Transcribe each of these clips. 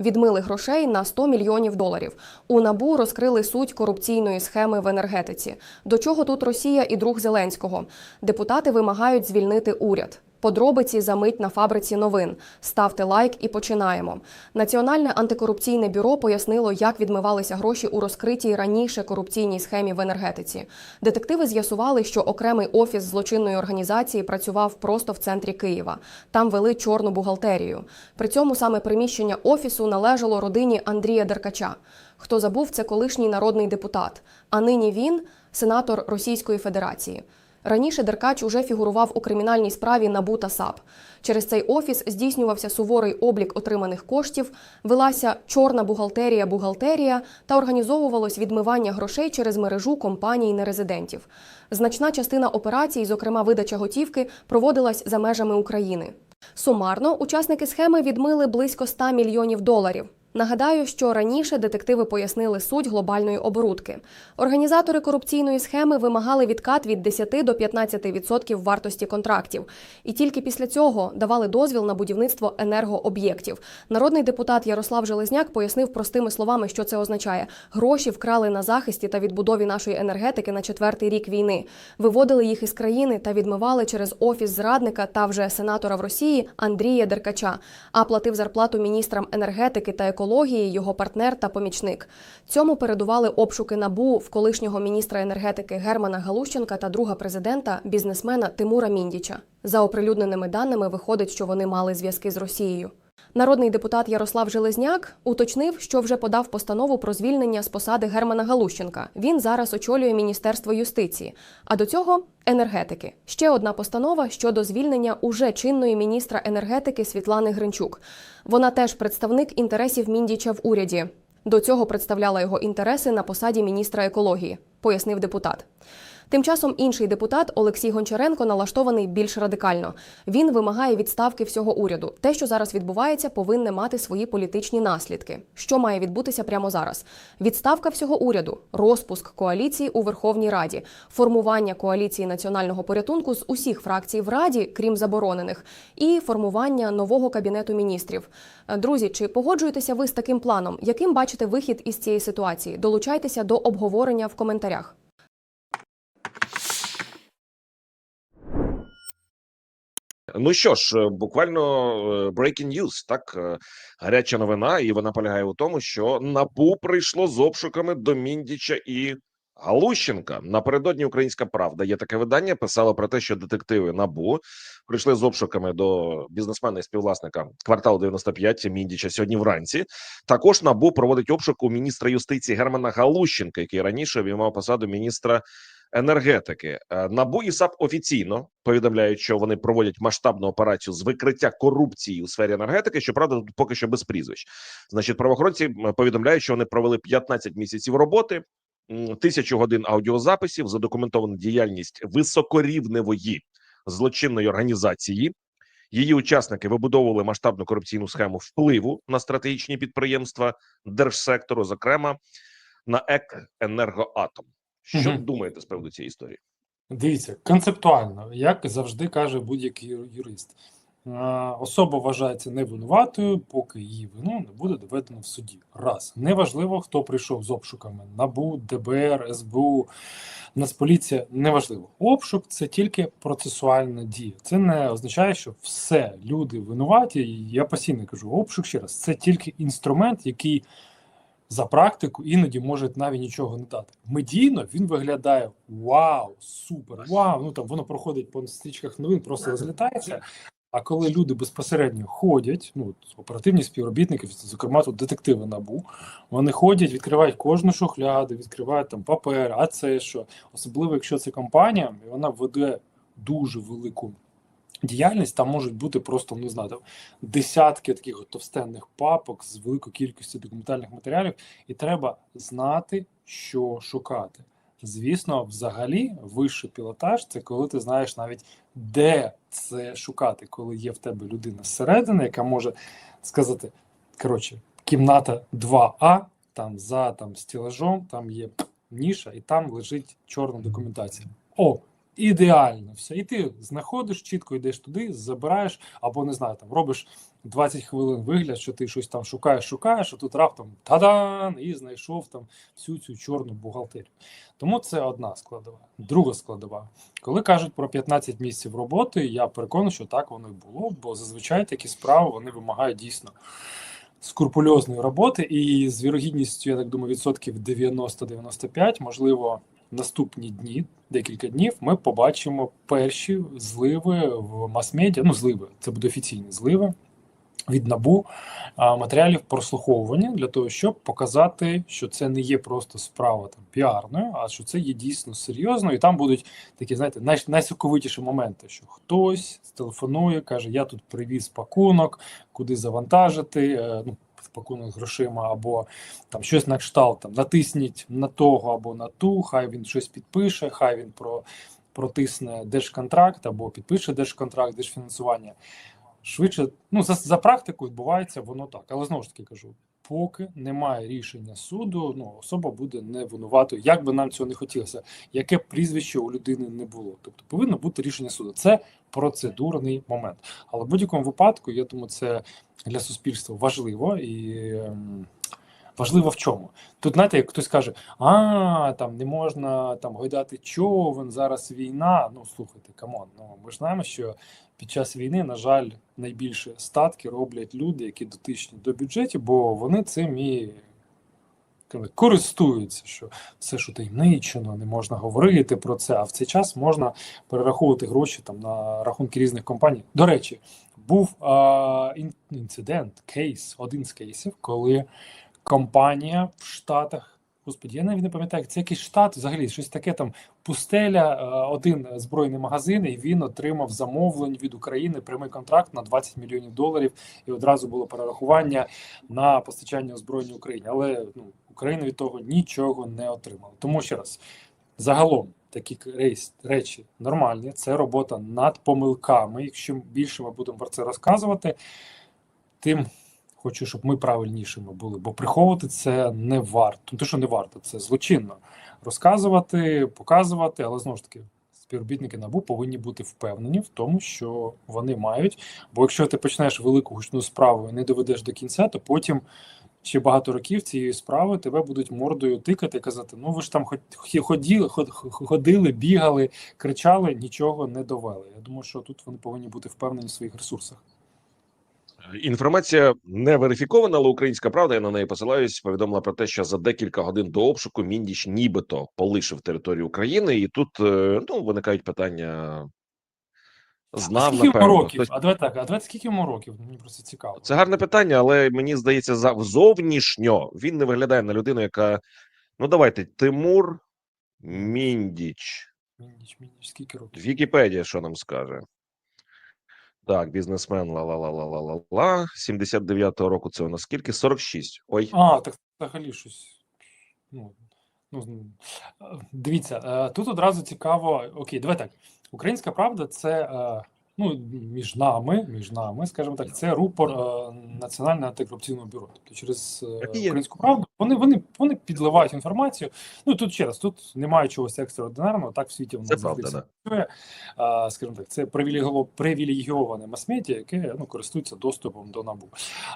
Відмили грошей на 100 мільйонів доларів. У набу розкрили суть корупційної схеми в енергетиці. До чого тут Росія і друг Зеленського? Депутати вимагають звільнити уряд. Подробиці за мить на фабриці новин. Ставте лайк і починаємо. Національне антикорупційне бюро пояснило, як відмивалися гроші у розкритій раніше корупційній схемі в енергетиці. Детективи з'ясували, що окремий офіс злочинної організації працював просто в центрі Києва. Там вели чорну бухгалтерію. При цьому саме приміщення офісу належало родині Андрія Деркача. Хто забув, це колишній народний депутат. А нині він сенатор Російської Федерації. Раніше Деркач уже фігурував у кримінальній справі НАБУ та САП. Через цей офіс здійснювався суворий облік отриманих коштів, велася чорна бухгалтерія бухгалтерія та організовувалось відмивання грошей через мережу компаній нерезидентів. Значна частина операцій, зокрема видача готівки, проводилась за межами України. Сумарно учасники схеми відмили близько 100 мільйонів доларів. Нагадаю, що раніше детективи пояснили суть глобальної оборудки. Організатори корупційної схеми вимагали відкат від 10 до 15% вартості контрактів, і тільки після цього давали дозвіл на будівництво енергооб'єктів. Народний депутат Ярослав Железняк пояснив простими словами, що це означає: гроші вкрали на захисті та відбудові нашої енергетики на четвертий рік війни, виводили їх із країни та відмивали через офіс зрадника та вже сенатора в Росії Андрія Деркача, а платив зарплату міністрам енергетики та екології його партнер та помічник. Цьому передували обшуки набу в колишнього міністра енергетики Германа Галущенка та друга президента бізнесмена Тимура Міндіча. За оприлюдненими даними виходить, що вони мали зв'язки з Росією. Народний депутат Ярослав Железняк уточнив, що вже подав постанову про звільнення з посади Германа Галущенка. Він зараз очолює Міністерство юстиції. А до цього енергетики. Ще одна постанова щодо звільнення уже чинної міністра енергетики Світлани Гринчук. Вона теж представник інтересів Міндіча в уряді. До цього представляла його інтереси на посаді міністра екології, пояснив депутат. Тим часом інший депутат Олексій Гончаренко налаштований більш радикально. Він вимагає відставки всього уряду. Те, що зараз відбувається, повинне мати свої політичні наслідки. Що має відбутися прямо зараз? Відставка всього уряду, розпуск коаліції у Верховній Раді, формування коаліції національного порятунку з усіх фракцій в Раді, крім заборонених, і формування нового кабінету міністрів. Е, Друзі, чи погоджуєтеся ви з таким планом? Яким бачите вихід із цієї ситуації? Долучайтеся до обговорення в коментарях. Ну що ж, е, буквально е, breaking news, так е, гаряча новина, і вона полягає у тому, що набу прийшло з обшуками до Міндіча і Галущенка. Напередодні Українська Правда є таке видання. Писало про те, що детективи набу прийшли з обшуками до бізнесмена і співвласника кварталу 95 Міндіча сьогодні вранці. Також набу проводить обшук у міністра юстиції Германа Галущенка, який раніше обіймав посаду міністра енергетики. Е, Набу і САП офіційно повідомляють, що вони проводять масштабну операцію з викриття корупції у сфері енергетики. Щоправда, тут поки що без прізвищ. Значить, правоохоронці повідомляють, що вони провели 15 місяців роботи, тисячу годин аудіозаписів, задокументовану діяльність високорівневої злочинної організації. Її учасники вибудовували масштабну корупційну схему впливу на стратегічні підприємства держсектору, зокрема на ЕК «Енергоатом». Що Мгм. думаєте з приводу цієї історії? Дивіться, концептуально, як завжди каже будь-який юрист, е, особа вважається невинуватою, поки її вину не буде доведено в суді. Раз. Неважливо, хто прийшов з обшуками: НАБУ, ДБР, СБУ, Нацполіція, неважливо. Обшук це тільки процесуальна дія. Це не означає, що все люди винуваті. Я постійно кажу, обшук ще раз, це тільки інструмент, який за практику іноді може навіть нічого не дати. Медійно він виглядає вау, супер, вау. Ну там воно проходить по стрічках новин, просто розлітається. А коли люди безпосередньо ходять, ну оперативні співробітники, зокрема тут детективи набу, вони ходять, відкривають кожну шухляду, відкривають там папер, а це що, особливо якщо це компанія, і вона веде дуже велику діяльність, там можуть бути просто не знаю, там, десятки таких товстенних папок з великою кількістю документальних матеріалів, і треба знати, що шукати. Звісно, взагалі, вищий пілотаж це коли ти знаєш навіть де це шукати, коли є в тебе людина зсередини, яка може сказати: коротше, кімната 2А, там за там стілажом, там є ніша, і там лежить чорна документація. О, ідеально все. І ти знаходиш, чітко йдеш туди, забираєш, або не знаю, там робиш 20 хвилин вигляд, що ти щось там шукаєш, шукаєш, а тут раптом тадан і знайшов там всю цю чорну бухгалтерію. Тому це одна складова. Друга складова. Коли кажуть про 15 місяців роботи, я переконаний, що так воно і було, бо зазвичай такі справи вони вимагають дійсно скрупульозної роботи, і з вірогідністю, я так думаю, відсотків 90-95, можливо, наступні дні, декілька днів, ми побачимо перші зливи в мас-медіа. Ну, зливи, це буде офіційні зливи від набу матеріалів прослуховування для того, щоб показати, що це не є просто справа там піарною, а що це є дійсно серйозно, і там будуть такі, знаєте, най, найсоковитіші моменти, що хтось телефонує, каже: Я тут привіз пакунок, куди завантажити. е, Ну, пакунок грошима, або там щось на кшталт, там натисніть на того або на ту, хай він щось підпише, хай він про, протисне держконтракт або підпише держконтракт, держфінансування. Швидше, ну за, за практикою відбувається воно так. Але знову ж таки кажу: поки немає рішення суду, ну особа буде не винуватою, як би нам цього не хотілося, яке прізвище у людини не було. Тобто повинно бути рішення суду. Це процедурний момент. Але в будь-якому випадку, я думаю, це для суспільства важливо і. Важливо в чому? Тут, знаєте, як хтось каже, а там не можна там гойдати човен, зараз війна. Ну слухайте, камон. Ну ми ж знаємо, що під час війни, на жаль, найбільше статки роблять люди, які дотичні до бюджетів, бо вони цим і користуються, що все, що таємничено, не можна говорити про це. А в цей час можна перераховувати гроші там на рахунки різних компаній. До речі, був а, інцидент, кейс, один з кейсів, коли компанія в Штатах. Господі, я навіть не пам'ятаю, це якийсь штат, взагалі щось таке там пустеля, е, один збройний магазин, і він отримав замовлень від України прямий контракт на 20 мільйонів доларів, і одразу було перерахування на постачання озброєння Україні. Але ну, Україна від того нічого не отримала. Тому ще раз, загалом такі речі нормальні, це робота над помилками. Якщо більше ми будемо про це розказувати, тим хочу, щоб ми правильнішими були, бо приховувати це не варто. Ну, те, що не варто, це злочинно розказувати, показувати, але знову ж таки. Співробітники набу повинні бути впевнені в тому, що вони мають. Бо якщо ти почнеш велику гучну справу і не доведеш до кінця, то потім ще багато років цієї справи тебе будуть мордою тикати і казати: ну ви ж там ход- ходили, ход- ходили, бігали, кричали, нічого не довели. Я думаю, що тут вони повинні бути впевнені в своїх ресурсах. Інформація не верифікована, але українська правда, я на неї посилаюсь, повідомила про те, що за декілька годин до обшуку Міндіч нібито полишив територію України, і тут е, ну виникають питання. Знав, скільки йому напевно. років? Хтось- А давай так, а давай скільки йому років? Мені просто цікаво. Це гарне питання, але мені здається, за зовнішньо він не виглядає на людину, яка ну давайте Тимур Міндіч. Міндіч, міндіч, скільки років? Вікіпедія, що нам скаже? Так, бізнесмен ла ла ла ла ла ла ла 79-го року. Це у нас скільки? 46. Ой, А, так взагалі щось. Ну, ну, е, дивіться, е, тут одразу цікаво. Окей, давай так. Українська правда це е, ну, між нами, між нами, скажімо так, це рупор е, Національного антикорупційного бюро. Тобто через е, українську правду вони, вони, вони підливають інформацію. Ну тут ще раз, тут немає чогось екстраординарного, так в світі воно завжди працює. Скажімо так, це привілейоване мас-медіа, яке ну, користується доступом до набу.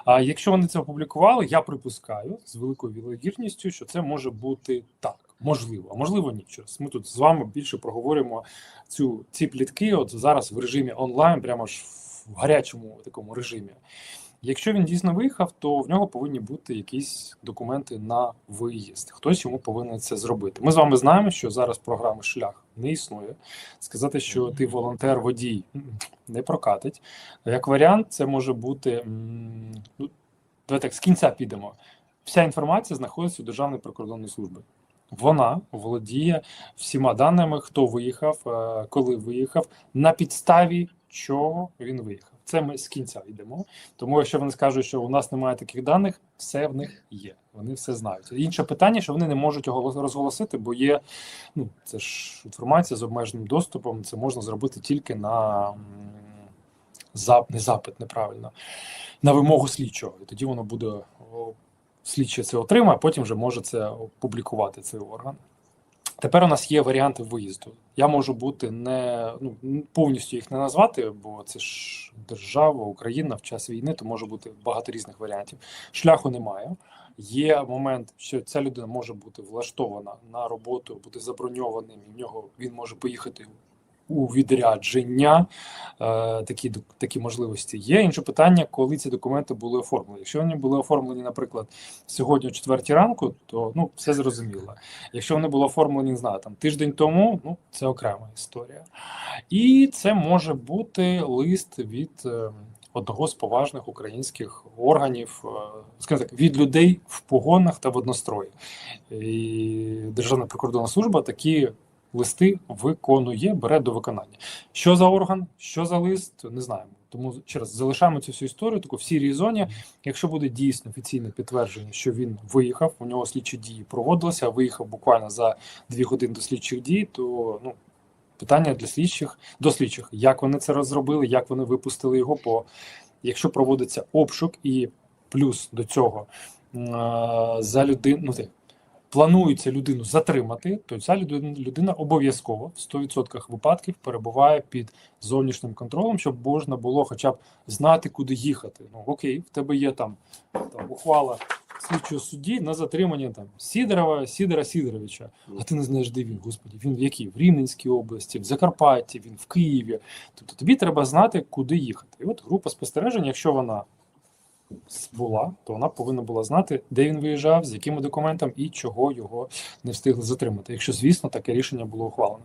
А якщо вони це опублікували, я припускаю з великою вірогідністю, що це може бути так. Можливо, а можливо, ні. Через ми тут з вами більше проговоримо цю ці плітки. От зараз в режимі онлайн, прямо ж в гарячому такому режимі. Якщо він дійсно виїхав, то в нього повинні бути якісь документи на виїзд. Хтось йому повинен це зробити. Ми з вами знаємо, що зараз програми шлях не існує. Сказати, що ти волонтер водій не прокатить. Як варіант, це може бути ну, давай так з кінця підемо. Вся інформація знаходиться у Державної прикордонної служби. Вона володіє всіма даними, хто виїхав, е, коли виїхав, на підставі чого він виїхав. Це ми з кінця йдемо. Тому, якщо вони скажуть, що у нас немає таких даних, все в них є. Вони все знають. Інше питання, що вони не можуть оголос- розголосити, бо є ну це ж інформація з обмеженим доступом. Це можна зробити тільки на зап, не запит, неправильно, на вимогу слідчого. І тоді воно буде слідчий це отримає, потім вже може це опублікувати цей орган. Тепер у нас є варіанти виїзду. Я можу бути не ну повністю їх не назвати, бо це ж держава, Україна в час війни, то може бути багато різних варіантів. Шляху немає. Є момент, що ця людина може бути влаштована на роботу, бути заброньованим, і в нього він може поїхати у відрядження. Е, такі, такі можливості є. Інше питання, коли ці документи були оформлені. Якщо вони були оформлені, наприклад, сьогодні о 4 ранку, то ну все зрозуміло. Якщо вони були оформлені, не знаю, там тиждень тому, ну це окрема історія. І це може бути лист від. е, Одного з поважних українських органів, е, скажімо так, від людей в погонах та в однострої. І Державна прикордонна служба такі листи виконує, бере до виконання. Що за орган, що за лист, не знаємо. Тому ще раз залишаємо цю всю історію таку в сірій зоні. Якщо буде дійсно офіційне підтвердження, що він виїхав, у нього слідчі дії проводилися, а виїхав буквально за дві години до слідчих дій, то ну. Питання для слідчих до слідчих, як вони це розробили, як вони випустили його. Бо якщо проводиться обшук, і плюс до цього е, за людину, ну, планується людину затримати, то ця людина, людина обов'язково в 100% випадків перебуває під зовнішнім контролем, щоб можна було хоча б знати, куди їхати. Ну окей, в тебе є там, там ухвала слідчого судді на затримання там Сідорова, Сідора Сідоровича. А ти не знаєш, де він, господі. Він в якій? В Рівненській області, в Закарпатті, він в Києві. Тобто тобі треба знати, куди їхати. І от група спостережень, якщо вона була, то вона повинна була знати, де він виїжджав, з якими документами і чого його не встигли затримати. Якщо, звісно, таке рішення було ухвалено.